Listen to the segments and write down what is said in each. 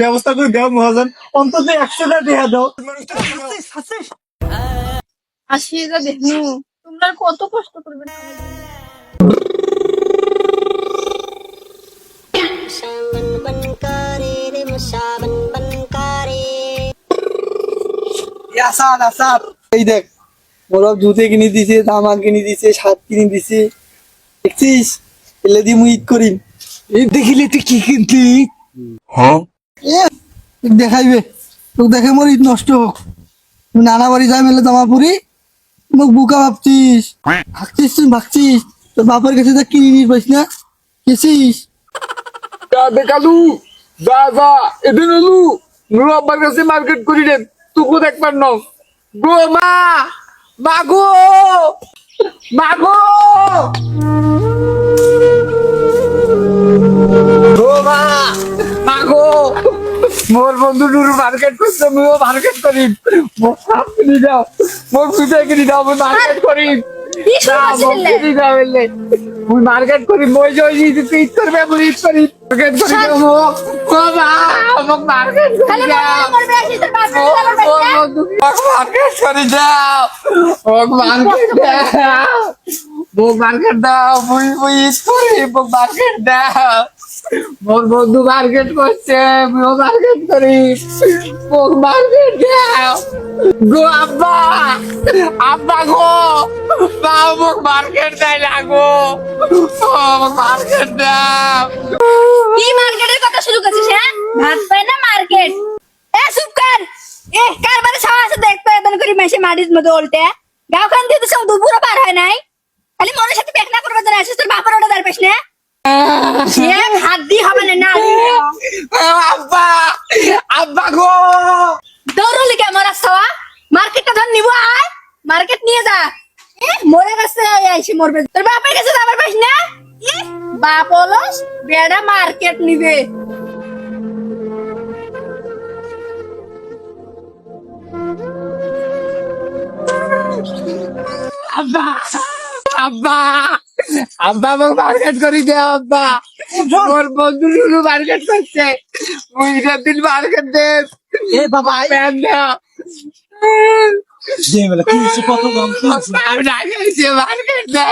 ব্যবস্থা করে মহাজন। অন্তত একশোটা দেয়া দাও। তোমরা কত কষ্ট করবে এই দেখ বরফ জুতে কিনে দিছে জামা কিনে দিছে সাত কিনে দিছে। দেখছিস? এলে দিয়ে মুই ঈদ দেখিলে তুই কি কিনতি? হ্যাঁ? দেখাইবে। তোকে দেখে মোর ঈদ নষ্ট হোক তুই নানা বাড়ি যাই মেলে জামা পরি মোক বুকা ভাবছিস। ভাগছিস তুই ভাবছিস তোর বাপের কাছে যা কিনে নিস পাইস না গেছিস যা দেখালু যা যা এদিন এলু নুরু আব্বার কাছে মার্কেট করি রে তুকু দেখবার ন। গো মা মা গো মা গো। গো মা মোর বন্ধু নুরু মার্কেট করছে মুও মার্কেট করি। মোর সাপ কিনি দাও মোর পিঠে কিনি দাও আমি মার্কেট করি। মুই মার্কেট করি মই জয় ঈদ ঈদ করবে মুই ঈদ করি মার্কেট করি মা মোক মার্কেট করি দাও। বাচ্চা। মোক মার্কেট করে দাও। মোক মার্কেট দাও। মোক মার্কেট দাও মুই মুই ঈদ করি মোক মার্কেট দাও। বন্ধু মার্কেট করছে মুইও মার্কেট করি। মার্কেট গো আব্বা আব্বা গো মার্কেট মার্কেট কি মার্কেটের কথা শুরু করছিস হ্যাঁ? ভাত পায় না মার্কেট? এ, চুপ কর। এ, কার ছাওয়া আছে দেখ এমন করে মেশে মাটির মধ্যে উল্টে গাওখান দিয়ে তো সব দুপুরও পার হয় নাই। খালি মনের সাথে পেকনা করবে আসিস, তোর বাপের ওটা দাঁড় না সে হাত দিয়ে হবে না না আব্বা আব্বা গো দৌড়লি কে মরাস ছাওয়া মার্কেটটা ধর নিব আয় মার্কেট নিয়ে যা এ, মরে গেছে আইসি মরবে তোর বাপের কাছে যাবার পাস না বাপ অলস বেড়া মার্কেট নিবে আব্বা আব্বা আব্বা আমাকে মার্কেট করি দে আব্বা। মোর বন্ধু লুলু মার্কেট করছে। মুই দিন মার্কেট দে। এ বাবা প্যান দাও যে বেলা কি হচ্ছে কত দাম আমি না গেছি মার্কেট না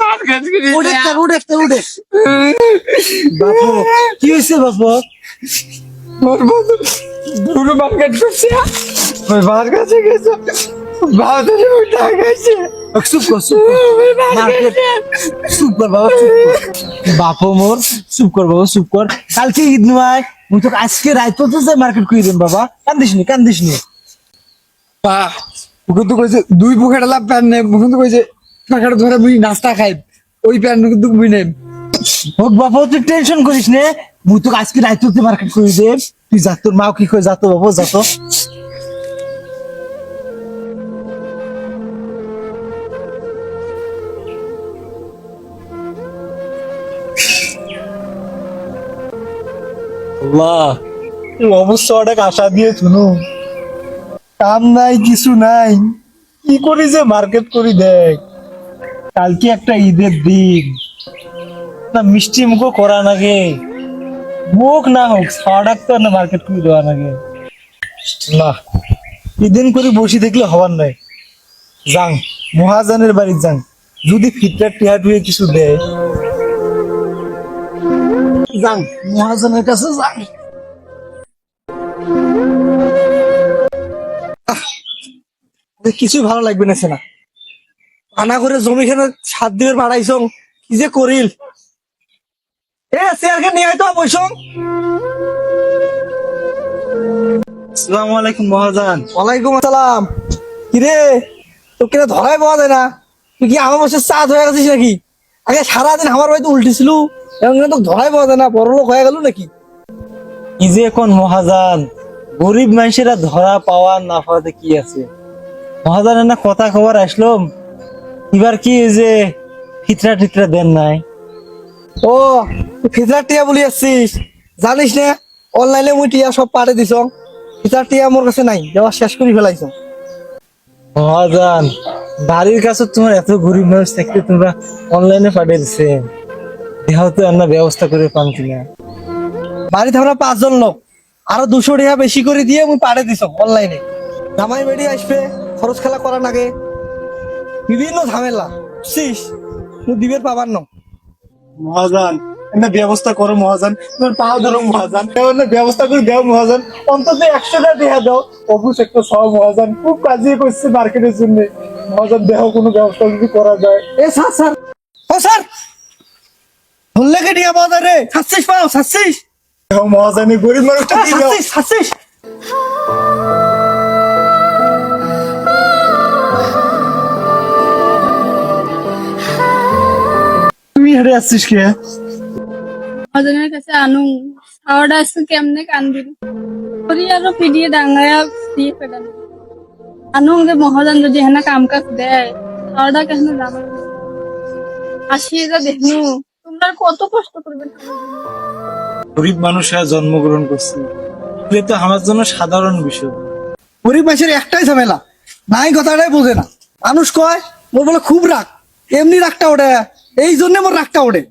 মার্কেট দে কি হয়েছে বাপু? মোর বন্ধু লুলু মার্কেট করছে। ওই বার কাছে গেছে। বাজারে উঠে গেছে। চুপ কর চুপ মার্কেট চুপ কর বাবা চুপ মোর চুপ কর বাবা চুপ কর। কালকে ঈদ নয় মুই তো আজকে রাইত তো যাই মার্কেট করে দিন বাবা। কান্দিস নি কান্দিস নি। বা ওকে তো কইছে দুই বুকেট লাভ প্যান নেই। মুখে তো কইছে টাকাটা ধরে মুই নাস্তা খাই। ওই প্যান কিন্তু মুই নেই। হোক বাবা তুই টেনশন করিস নে। মুই তো আজকে রাইত তো মার্কেট করে দে তুই যা তোর মাও কি কই যা তো বাবা যা তো। আল্লাহ অবশ্য অনেক আশা দিয়ে শুনু। কাম নাই, কিছু নাই। কি করি যে মার্কেট করি দেখ। কালকে একটা ঈদের দিন। না, মিষ্টি মুখও করা নাগে মুখ না হোক ছাড়া ডাক্তার না মার্কেট করে দেওয়া নাগে না ঈদিন করে বসে দেখলে হবার নাই। যাং, মহাজনের বাড়ি যাং। যদি ফিটটা টিয়া টুয়ে কিছু দেয়। যাং মহাজনের কাছে যাং কিছু ভালো লাগবে না সেনা। আনা করে জমি খানে সাত দিনের বাড়াইছ কি যে করিল। এ চেয়ারকে নিয়ে আসসালামু আলাইকুম মহাজান। ওয়ালাইকুম আসসালাম। কিরে তো কিনা ধরাই পাওয়া যায় না। তুই কি আমার বসে চাঁদ হয়ে গেছিস নাকি? আগে সারাদিন আমার বাড়িতে উল্টেছিল। এখন তো ধরাই পাওয়া যায় না বড় লোক হয়ে গেল নাকি? কি যে এখন মহাজান গরিব মানুষেরা ধরা পাওয়া না পাওয়াতে কি আছে? না কথা খবর আসলাম এবার কি এই যে ফিতরা টিতরা দেন নাই? ও ফিতরা টিয়া বলি আসছিস জানিস না অনলাইনে মুই টিয়া সব পাঠে দিছ ফিতরা টিয়া মোর কাছে নাই দেওয়া শেষ করে ফেলাইছ। মহাজান বাড়ির কাছে তোমার এত গরিব মানুষ থাকতে তোমরা অনলাইনে পাঠিয়ে দিছে। দেহ তো রান্না ব্যবস্থা করে পান কিনা। বাড়িতে আমরা পাঁচজন লোক। আরও দুশো টাকা বেশি করে দিয়ে মুই পাড়ে দিছ অনলাইনে জামাই বেড়ি আসবে খরচ খেলা করার আগে বিভিন্ন ঝামেলা। তুই দিবের পাবার ন মহাজান এনে ব্যবস্থা করো মহাজান। তোমার পাও ধরো মহাজান। এনে ব্যবস্থা করে দাও মহাজান। অন্তত একশোটা দেহা দাও। অবুস একটা সব মহাজান। খুব কাজে করছে মার্কেটের জন্য। মহাজান দেহ কোনো ব্যবস্থা যদি করা যায়। এ স্যার স্যার। ও স্যার! ধরলে কে টিয়া পাওয়া যায় রে ছাড়ছিস পাও দেহ মহাজানি গরিব মানুষটা দাও ছাড়ছিস ছাড়ছিস হেরে আসছিস কে? মহাজনের কাছে আনু খাওয়াটা আজকে কেমনে কান্দিল করি আরও পিডিয়ে ডাঙ্গায়া দিয়ে ফেলানো আনু যে মহাজন যদি হেনা কাম কাজ দেয় খাওয়াটা কেন জানো আসি এটা দেখনু। আর কত কষ্ট করবে গরিব মানুষরা জন্মগ্রহণ করছে। এটা তো আমার জন্য সাধারণ বিষয়। গরিব মানুষের একটাই ঝামেলা। নাই কথাটাই বোঝে না। মানুষ কয় মোর বলে খুব রাগ। এমনি রাগটা ওঠে। এই জন্য মোর রাগটা ওঠে।